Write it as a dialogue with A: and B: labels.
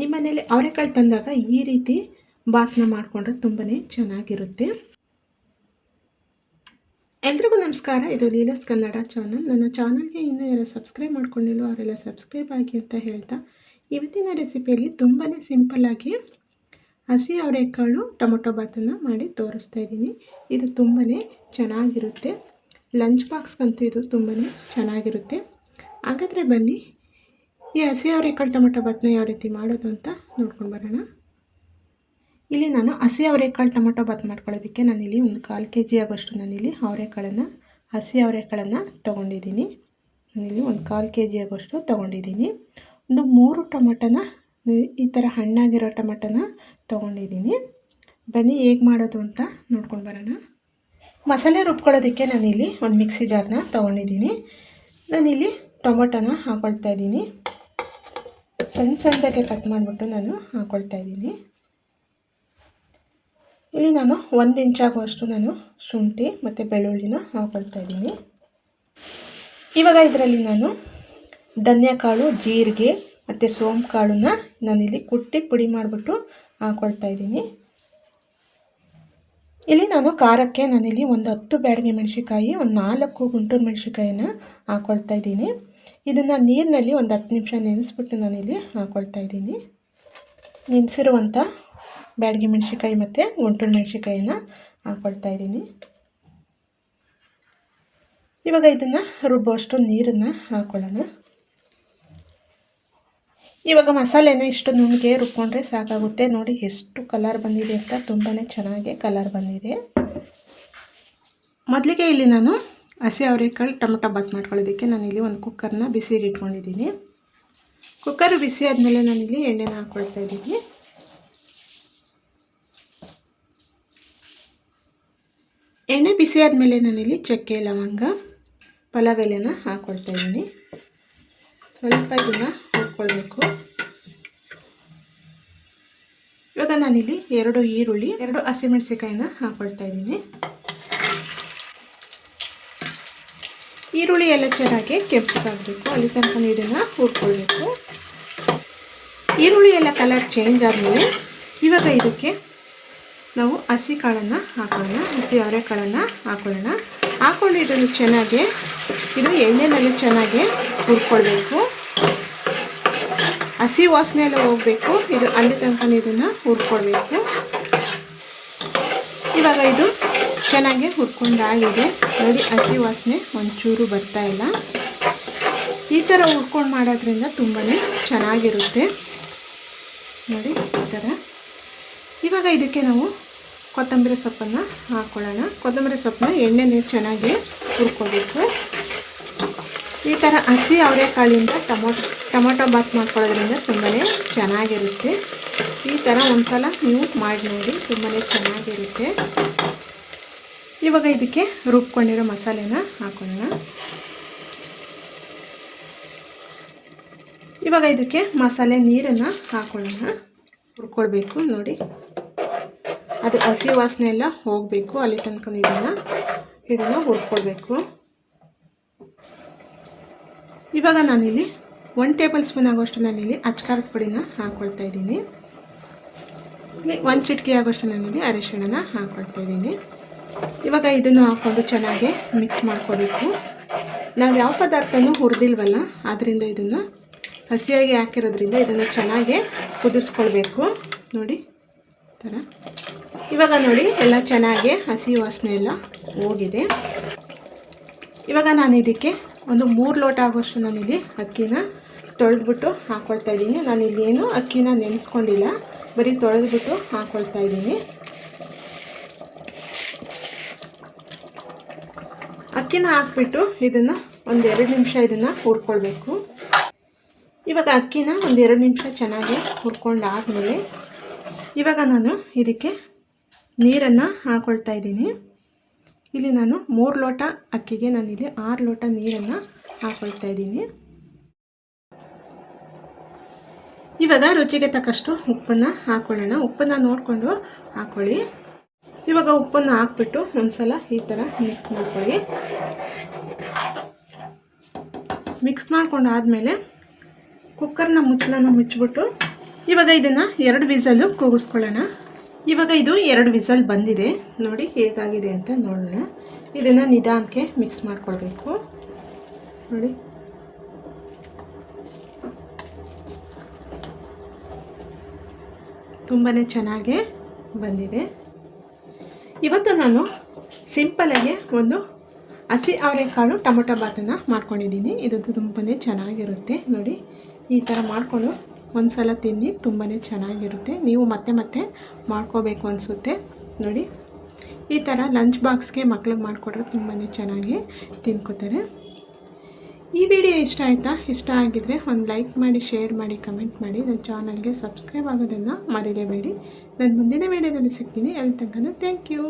A: ನಿಮ್ಮ ಮನೇಲಿ ಅವರೆಕಾಳು ತಂದಾಗ ಈ ರೀತಿ ಬಾತ್ನ ಮಾಡಿಕೊಂಡ್ರೆ ತುಂಬಾ ಚೆನ್ನಾಗಿರುತ್ತೆ. ಎಲ್ರಿಗೂ ನಮಸ್ಕಾರ. ಇದು ಲೀಲಸ್ ಕನ್ನಡ ಚಾನಲ್ ನನ್ನ ಚಾನಲ್ಗೆ ಇನ್ನೂ ಯಾರು ಸಬ್ಸ್ಕ್ರೈಬ್ ಮಾಡ್ಕೊಂಡಿಲ್ವೋ ಅವರೆಲ್ಲ ಸಬ್ಸ್ಕ್ರೈಬ್ ಆಗಿ ಅಂತ ಹೇಳ್ತಾ, ಇವತ್ತಿನ ರೆಸಿಪಿಯಲ್ಲಿ ತುಂಬಾ ಸಿಂಪಲ್ಲಾಗಿ ಹಸಿ ಅವರೆಕಾಳು ಟೊಮೊಟೊ ಬಾತನ್ನು ಮಾಡಿ ತೋರಿಸ್ತಾ ಇದ್ದೀನಿ. ಇದು ತುಂಬಾ ಚೆನ್ನಾಗಿರುತ್ತೆ. ಲಂಚ್ ಬಾಕ್ಸ್ಗಂತೂ ಇದು ತುಂಬಾ ಚೆನ್ನಾಗಿರುತ್ತೆ. ಹಾಗಾದರೆ ಬನ್ನಿ ಈ ಹಸಿ ಅವರೆಕಾಳು ಟೊಮೆಟೊ ಬಾತನ್ನ ಯಾವ ರೀತಿ ಮಾಡೋದು ಅಂತ ನೋಡ್ಕೊಂಡು ಬರೋಣ. ಇಲ್ಲಿ ನಾನು ಹಸಿ ಅವರೆಕಾಳು ಟೊಮೆಟೊ ಬಾತ್ ಮಾಡ್ಕೊಳ್ಳೋದಕ್ಕೆ ನಾನಿಲ್ಲಿ ಒಂದು ಕಾಲು ಕೆ ಜಿ ಆಗೋಷ್ಟು ನಾನಿಲ್ಲಿ ಅವರೆಕಾಳನ್ನು ಹಸಿ ಅವರೆಕಾಳನ್ನು ತೊಗೊಂಡಿದ್ದೀನಿ. ನಾನಿಲ್ಲಿ ಒಂದು ಕಾಲು ಕೆ ಜಿ ಆಗೋಷ್ಟು ತೊಗೊಂಡಿದ್ದೀನಿ. ಒಂದು ಮೂರು ಟೊಮೆಟೊನ, ಈ ಥರ ಹಣ್ಣಾಗಿರೋ ಟೊಮೆಟೊನ ತೊಗೊಂಡಿದ್ದೀನಿ. ಬನ್ನಿ ಹೇಗೆ ಮಾಡೋದು ಅಂತ ನೋಡ್ಕೊಂಡು ಬರೋಣ. ಮಸಾಲೆ ರುಬ್ಕೊಳ್ಳೋದಕ್ಕೆ ನಾನಿಲ್ಲಿ ಒಂದು ಮಿಕ್ಸಿ ಜಾರ್ನ ತೊಗೊಂಡಿದ್ದೀನಿ. ನಾನಿಲ್ಲಿ ಟೊಮೊಟೊನ ಹಾಕೊಳ್ತಾ ಇದ್ದೀನಿ. ಸಣ್ಣ ಸಣ್ಣದಾಗೆ ಕಟ್ ಮಾಡಿಬಿಟ್ಟು ನಾನು ಹಾಕ್ಕೊಳ್ತಾ ಇದ್ದೀನಿ. ಇಲ್ಲಿ ನಾನು ಒಂದು ಇಂಚಾಗುವಷ್ಟು ನಾನು ಶುಂಠಿ ಮತ್ತು ಬೆಳ್ಳುಳ್ಳಿನ ಹಾಕ್ಕೊಳ್ತಾ ಇದ್ದೀನಿ. ಇವಾಗ ಇದರಲ್ಲಿ ನಾನು ಧನ್ಯಕಾಳು ಜೀರಿಗೆ ಮತ್ತು ಸೋಂಪು ಕಾಳನ್ನ ನಾನಿಲ್ಲಿ ಕುಟ್ಟಿ ಪುಡಿ ಮಾಡಿಬಿಟ್ಟು ಹಾಕ್ಕೊಳ್ತಾ ಇದ್ದೀನಿ. ಇಲ್ಲಿ ನಾನು ಖಾರಕ್ಕೆ ನಾನಿಲ್ಲಿ ಒಂದು ಹತ್ತು ಬ್ಯಾಡಗೆ ಮೆಣಸಿಕಾಯಿ ಒಂದು ನಾಲ್ಕು ಗುಂಟೂರು ಮೆಣಸಿಕಾಯಿನ ಹಾಕ್ಕೊಳ್ತಾ ಇದ್ದೀನಿ. ಇದನ್ನು ನೀರಿನಲ್ಲಿ ಒಂದು ಹತ್ತು ನಿಮಿಷ ನೆನೆಸ್ಬಿಟ್ಟು ನಾನಿಲ್ಲಿ ಹಾಕ್ಕೊಳ್ತಾ ಇದ್ದೀನಿ. ನೆನೆಸಿರುವಂಥ ಬ್ಯಾಡಗಿ ಮೆಣಸಿಕಾಯಿ ಮತ್ತು ಗುಂಟೂರು ಮೆಣಸಿಕಾಯಿನ ಹಾಕ್ಕೊಳ್ತಾ ಇದ್ದೀನಿ. ಇವಾಗ ಇದನ್ನು ರುಬ್ಬುವಷ್ಟು ನೀರನ್ನು ಹಾಕ್ಕೊಳ್ಳೋಣ ಇವಾಗ ಮಸಾಲೆನ ಇಷ್ಟು ನುಣ್ಣಗೆ ರುಬ್ಕೊಂಡ್ರೆ ಸಾಕಾಗುತ್ತೆ. ನೋಡಿ ಎಷ್ಟು ಕಲರ್ ಬಂದಿದೆ ಅಂತ ತುಂಬಾ ಚೆನ್ನಾಗಿ ಕಲರ್ ಬಂದಿದೆ. ಮೊದಲಿಗೆ ಇಲ್ಲಿ ನಾನು ಹಸಿ ಅವರೆಕಾಳು ಟೊಮೊಟೊ ಬಾತ್ ಮಾಡ್ಕೊಳ್ಳೋದಕ್ಕೆ ನಾನಿಲ್ಲಿ ಒಂದು ಕುಕ್ಕರ್ನ ಬಿಸಿಗೆ ಇಟ್ಕೊಂಡಿದ್ದೀನಿ ಕುಕ್ಕರ್ ಬಿಸಿ ಆದಮೇಲೆ ನಾನಿಲ್ಲಿ ಎಣ್ಣೆನ ಹಾಕ್ಕೊಳ್ತಾ ಇದ್ದೀನಿ. ಎಣ್ಣೆ ಬಿಸಿ ಆದಮೇಲೆ ನಾನಿಲ್ಲಿ ಚಕ್ಕೆ, ಲವಂಗ, ಪಲಾವ್ ಎಲೆನ ಹಾಕ್ಕೊಳ್ತಾ ಇದ್ದೀನಿ. ಸ್ವಲ್ಪ ಇದನ್ನು ಹುರ್ಕೊಳ್ಬೇಕು. ಇವಾಗ ನಾನಿಲ್ಲಿ ಎರಡು ಈರುಳ್ಳಿ, ಎರಡು ಹಸಿಮೆಣಸಿಕಾಯಿನ ಹಾಕ್ಕೊಳ್ತಾ ಇದ್ದೀನಿ. ಈರುಳ್ಳಿ ಎಲ್ಲ ಚೆನ್ನಾಗಿ ಕೆಂಪಗಾಗಬೇಕು ಅಲ್ಲಿ ತನಕ ಇದನ್ನು ಹುರ್ಕೊಳ್ಬೇಕು ಈರುಳ್ಳಿ ಎಲ್ಲ ಕಲರ್ ಚೇಂಜ್ ಆದಮೇಲೆ ಇವಾಗ ಇದಕ್ಕೆ ನಾವು ಹಸಿ ಕಾಳನ್ನು ಹಾಕೋಣ. ಹಸಿ ಅವರೆಕಾಳನ್ನು ಹಾಕೊಳ್ಳೋಣ. ಹಾಕ್ಕೊಂಡು ಇದನ್ನು ಚೆನ್ನಾಗಿ, ಇದು ಎಣ್ಣೆನಲ್ಲಿ ಚೆನ್ನಾಗಿ ಹುರ್ಕೊಳ್ಬೇಕು. ಹಸಿ ವಾಸನೆ ಎಲ್ಲ ಹೋಗಬೇಕು. ಇದು ಅಲ್ಲಿ ತನಕ ಇದನ್ನು ಹುರ್ಕೊಳ್ಬೇಕು. ಇವಾಗ ಇದು ಚೆನ್ನಾಗಿ ಹುರ್ಕೊಂಡಾಗಿದೆ. ನೋಡಿ, ಹಸಿ ವಾಸನೆ ಒಂಚೂರು ಬರ್ತಾ ಇಲ್ಲ. ಈ ಥರ ಹುರ್ಕೊಂಡು ಮಾಡೋದ್ರಿಂದ ತುಂಬಾ ಚೆನ್ನಾಗಿರುತ್ತೆ. ನೋಡಿ, ಈ ಥರ ಇವಾಗ ಇದಕ್ಕೆ ನಾವು ಕೊತ್ತಂಬರಿ ಸೊಪ್ಪನ್ನು ಹಾಕ್ಕೊಳ್ಳೋಣ ಕೊತ್ತಂಬರಿ ಸೊಪ್ಪನ್ನ ಎಣ್ಣೆ ನೀರು ಚೆನ್ನಾಗಿ ಹುರ್ಕೋಬೇಕು. ಈ ಥರ ಹಸಿ ಅವರೆಕಾಳಿಂದ ಟೊಮೊಟೊ ಟೊಮೊಟೊ ಬಾತ್ ಮಾಡ್ಕೊಳ್ಳೋದ್ರಿಂದ ತುಂಬಾ ಚೆನ್ನಾಗಿರುತ್ತೆ. ಈ ಥರ ಒಂದು ಸಲ ನೀವು ಮಾಡಿ ನೋಡಿ ತುಂಬಾ ಚೆನ್ನಾಗಿರುತ್ತೆ. ಇವಾಗ ಇದಕ್ಕೆ ರುಬ್ಕೊಂಡಿರೋ ಮಸಾಲೆನ ಹಾಕೋಣ. ಇವಾಗ ಇದಕ್ಕೆ ಮಸಾಲೆ ನೀರನ್ನು ಹಾಕೊಳ್ಳೋಣ ಹುರ್ಕೊಳ್ಬೇಕು ನೋಡಿ. ಅದು ಹಸಿ ವಾಸನೆ ಎಲ್ಲ ಹೋಗಬೇಕು, ಅಲ್ಲಿ ತನಕ ಇದನ್ನು ಇದನ್ನು ಹುರ್ಕೊಳ್ಬೇಕು. ಇವಾಗ ನಾನಿಲ್ಲಿ ಒನ್ ಟೇಬಲ್ ಸ್ಪೂನ್ ಆಗೋಷ್ಟು ನಾನಿಲ್ಲಿ ಅಚ್ಕಾರದ ಪುಡಿನ ಹಾಕ್ಕೊಳ್ತಾ ಇದ್ದೀನಿ. ಒಂದು ಚಿಟಿಕೆ ಆಗೋಷ್ಟು ನಾನಿಲ್ಲಿ ಅರಿಶಿಣನ ಹಾಕ್ಕೊಳ್ತಾ ಇದ್ದೀನಿ. ಇವಾಗ ಇದನ್ನು ಹಾಕ್ಕೊಂಡು ಚೆನ್ನಾಗಿ ಮಿಕ್ಸ್ ಮಾಡ್ಕೋಬೇಕು. ನಾವು ಯಾವ ಪದಾರ್ಥನೂ ಹುರಿದಿಲ್ವಲ್ಲ ಆದ್ದರಿಂದ ಇದನ್ನು ಹಸಿಯಾಗಿ ಹಾಕಿರೋದ್ರಿಂದ ಇದನ್ನು ಚೆನ್ನಾಗಿ ಕುದಿಸ್ಕೊಳ್ಬೇಕು. ನೋಡಿ ಥರ ಇವಾಗ ನೋಡಿ, ಎಲ್ಲ ಚೆನ್ನಾಗಿ ಹಸಿ ವಾಸನೆ ಎಲ್ಲ ಹೋಗಿದೆ. ಇವಾಗ ನಾನು ಇದಕ್ಕೆ ಒಂದು ಮೂರು ಲೋಟ ಆಗೋಷ್ಟು ನಾನಿಲ್ಲಿ ಅಕ್ಕಿನ ತೊಳೆದ್ಬಿಟ್ಟು ಹಾಕ್ಕೊಳ್ತಾ ಇದ್ದೀನಿ. ನಾನು ಏನು ಅಕ್ಕಿನ ನೆನೆಸ್ಕೊಂಡಿಲ್ಲ, ಬರೀ ತೊಳೆದ್ಬಿಟ್ಟು ಹಾಕ್ಕೊಳ್ತಾ ಇದ್ದೀನಿ. ಅಕ್ಕಿನ ಹಾಕ್ಬಿಟ್ಟು ಇದನ್ನು ಒಂದು ಎರಡು ನಿಮಿಷ ಇದನ್ನು ಹುರ್ಕೊಳ್ಬೇಕು. ಇವಾಗ ಅಕ್ಕಿನ ಒಂದು ಎರಡು ನಿಮಿಷ ಚೆನ್ನಾಗಿ ಹುರ್ಕೊಂಡಾದಮೇಲೆ ಇವಾಗ ನಾನು ಇದಕ್ಕೆ ನೀರನ್ನು ಹಾಕ್ಕೊಳ್ತಾ ಇದ್ದೀನಿ. ಇಲ್ಲಿ ನಾನು ಮೂರು ಲೋಟ ಅಕ್ಕಿಗೆ ನಾನು ಇಲ್ಲಿ ಆರು ಲೋಟ ನೀರನ್ನು ಹಾಕ್ಕೊಳ್ತಾ ಇದ್ದೀನಿ. ಇವಾಗ ರುಚಿಗೆ ತಕ್ಕಷ್ಟು ಉಪ್ಪನ್ನು ಹಾಕ್ಕೊಳ್ಳೋಣ ಉಪ್ಪನ್ನು ನೋಡಿಕೊಂಡು ಹಾಕ್ಕೊಳ್ಳಿ ಇವಾಗ ಉಪ್ಪನ್ನು ಹಾಕ್ಬಿಟ್ಟು ಒಂದ್ಸಲ ಈ ಥರ ಮಿಕ್ಸ್ ಮಾಡ್ಕೊಳ್ಳಿ. ಮಿಕ್ಸ್ ಮಾಡ್ಕೊಂಡು ಆದಮೇಲೆ ಕುಕ್ಕರ್ನ ಮುಚ್ಚಳನ ಮುಚ್ಚಿಬಿಟ್ಟು ಇವಾಗ ಇದನ್ನು ಎರಡು ವಿಸಲು ಕೂಗಿಸ್ಕೊಳ್ಳೋಣ. ಇವಾಗ ಇದು ಎರಡು ವಿಸಲ್ ಬಂದಿದೆ. ನೋಡಿ ಹೇಗಾಗಿದೆ ಅಂತ ನೋಡೋಣ. ಇದನ್ನು ನಿಧಾನಕ್ಕೆ ಮಿಕ್ಸ್ ಮಾಡ್ಕೊಳ್ಬೇಕು. ನೋಡಿ. ತುಂಬಾ ಚೆನ್ನಾಗಿ ಬಂದಿದೆ. ಇವತ್ತು ನಾನು ಸಿಂಪಲಾಗಿ ಒಂದು ಹಸಿ ಅವರೆಕಾಳು ಟೊಮೊಟೊ ಭಾತನ್ನು ಮಾಡ್ಕೊಂಡಿದ್ದೀನಿ. ಇದು ತುಂಬಾ ಚೆನ್ನಾಗಿರುತ್ತೆ. ನೋಡಿ, ಈ ಥರ ಮಾಡಿಕೊಂಡು ಒಂದು ಸಲ ತಿನ್ನಿ ತುಂಬಾ ಚೆನ್ನಾಗಿರುತ್ತೆ. ನೀವು ಮತ್ತೆ ಮತ್ತೆ ಮಾಡ್ಕೋಬೇಕು ಅನಿಸುತ್ತೆ. ನೋಡಿ, ಈ ಥರ ಲಂಚ್ ಬಾಕ್ಸ್ಗೆ ಮಕ್ಳಿಗೆ ಮಾಡಿಕೊಟ್ರೆ ತುಂಬಾ ಚೆನ್ನಾಗಿ ತಿನ್ಕೋತಾರೆ. ಈ ವಿಡಿಯೋ ಇಷ್ಟ ಆಯಿತಾ? ಇಷ್ಟ ಆಗಿದರೆ ಒಂದು ಲೈಕ್ ಮಾಡಿ, ಶೇರ್ ಮಾಡಿ, ಕಮೆಂಟ್ ಮಾಡಿ. ನನ್ನ ಚಾನಲ್ಗೆ ಸಬ್ಸ್ಕ್ರೈಬ್ ಆಗೋದನ್ನು ಮರೀಲೇಬೇಡಿ. ನಾನು ಮುಂದಿನ ವಿಡಿಯೋದಲ್ಲಿ ಸಿಗ್ತೀನಿ. ಅಲ್ಲಿ ತನಕ ಥ್ಯಾಂಕ್ ಯು